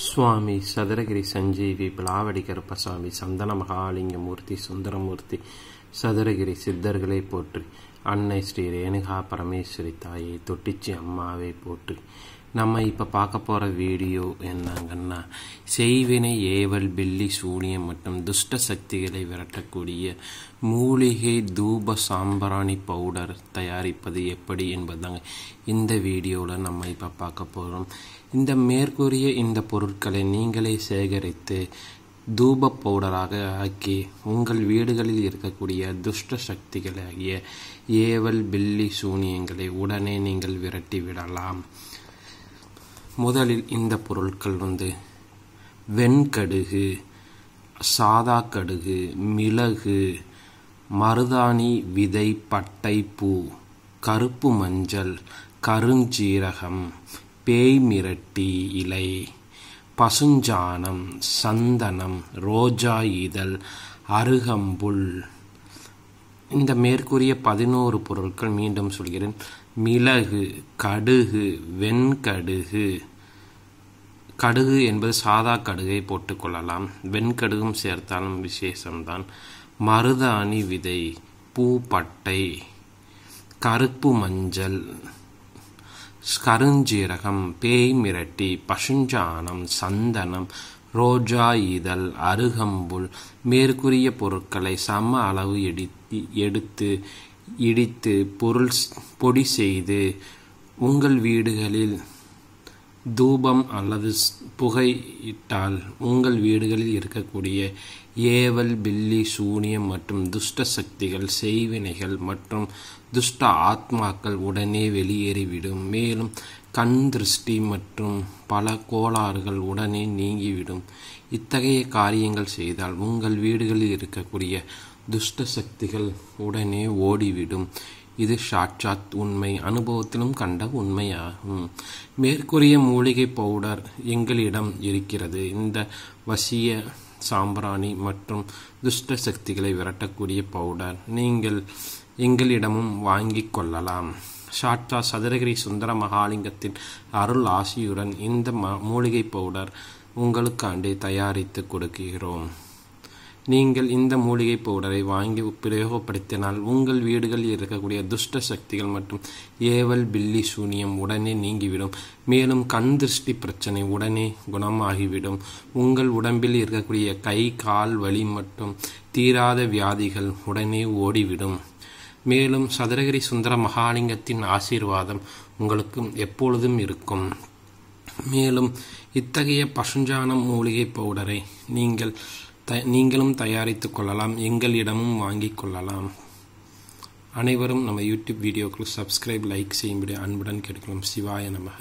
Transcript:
சுவாமி சதுரகிரி சஞ்சீவி பிளாவடி கருப்பசாமி சந்தன மகாலிங்கமூர்த்தி சுந்தரமூர்த்தி சதுரகிரி சித்தர்களை போற்றி. அன்னை ஸ்ரீ ரேணுகா பரமேஸ்வரி தாயை தொட்டிச்சி அம்மாவை போற்றி. நம்ம இப்போ பார்க்க போகிற வீடியோ என்னங்கன்னா செய்வினை ஏவல் பில்லி சூனியம் மற்றும் துஷ்ட சக்திகளை விரட்டக்கூடிய மூலிகை தூப சாம்பிராணி பவுடர் தயாரிப்பது எப்படி என்பதாங்க இந்த வீடியோவில் நம்ம இப்போ பார்க்க போகிறோம் இந்த மேற்கூறிய இந்த பொருட்களை நீங்களே சேகரித்து தூப பவுடராக ஆக்கி உங்கள் வீடுகளில் இருக்கக்கூடிய துஷ்ட சக்திகளாகிய ஏவல் பில்லி சூனியங்களை உடனே நீங்கள் விரட்டி விடலாம். முதலில் இந்த பொருட்கள் வந்து வெண்கடுகு சாதா கடுகு மிளகு மருதாணி விதை பட்டை பூ கருப்பு மஞ்சள் கருஞ்சீரகம் பேய் மிரட்டி இலை பசுஞ்சாணம் சந்தனம் ரோஜா இதழ் அருகம்புல். இந்த மேற்கூறிய பதினோரு பொருட்கள் மீண்டும் சொல்கிறேன். மிளகு கடுகு வெண்கடுகு. கடுகு என்பது சாதா கடுகை போட்டுக்கொள்ளலாம் வெண்கடுகும் சேர்த்தாலும் விசேஷம்தான். மருதாணி விதை பூப்பட்டை கருப்பு மஞ்சள் கருஞ்சீரகம் பேய் மிரட்டி பசுஞ்சாணம் சந்தனம் ரோஜா இதழ் அருகம்புல் மேற்கூறிய பொருட்களை சம அளவு எடுத்து எடுத்து இடித்து பொருள் பொடி செய்து உங்கள் வீடுகளில் தூபம் அல்லது புகையிட்டால் உங்கள் வீடுகளில் இருக்கக்கூடிய ஏவல் பில்லி சூனியம் மற்றும் துஷ்ட சக்திகள் செய்வினைகள் மற்றும் துஷ்ட ஆத்மாக்கள் உடனே வெளியேறிவிடும். மேலும் கண் திருஷ்டி மற்றும் பல கோளாறுகள் உடனே நீங்கிவிடும். இத்தகைய காரியங்கள் செய்தால் உங்கள் வீடுகளில் இருக்கக்கூடிய துஷ்ட சக்திகள் உடனே ஓடிவிடும். இது சாட்சாத் உண்மை அனுபவத்திலும் கண்ட உண்மையாகும். மேற்கூறிய மூலிகை பவுடர் எங்களிடம் இருக்கிறது. இந்த வசிய சாம்பிராணி மற்றும் துஷ்ட சக்திகளை விரட்டக்கூடிய பவுடர் நீங்கள் எங்களிடமும் வாங்கிக் கொள்ளலாம். சாட்சா சதுரகிரி சுந்தர மகாலிங்கத்தின் அருள் ஆசியுடன் இந்த மூலிகை பவுடர் உங்களுக்காண்டே தயாரித்து கொடுக்கிறோம். நீங்கள் இந்த மூலிகை பவுடரை வாங்கி பிரயோகப்படுத்தினால் உங்கள் வீடுகளில் இருக்கக்கூடிய துஷ்ட சக்திகள் மற்றும் ஏவல் பில்லி சூனியம் உடனே நீங்கிவிடும். மேலும் கண் திருஷ்டி பிரச்சனை உடனே குணமாகிவிடும். உங்கள் உடம்பில் இருக்கக்கூடிய கை கால் வலி மற்றும் தீராத வியாதிகள் உடனே ஓடிவிடும். மேலும் சதுரகிரி சுந்தர மகாலிங்கத்தின் ஆசீர்வாதம் உங்களுக்கு எப்பொழுதும் இருக்கும். மேலும் இத்தகைய பசுஞ்சானம் மூலிகை பவுடரை நீங்கள் த நீங்களும் தயாரித்து கொள்ளலாம் எங்களிடமும் வாங்கிக் கொள்ளலாம். அனைவரும் நம்ம யூடியூப் வீடியோக்கள் சப்ஸ்கிரைப் லைக் செய்யும்படி அன்புடன் கேட்கலாம் சிவாய நமக.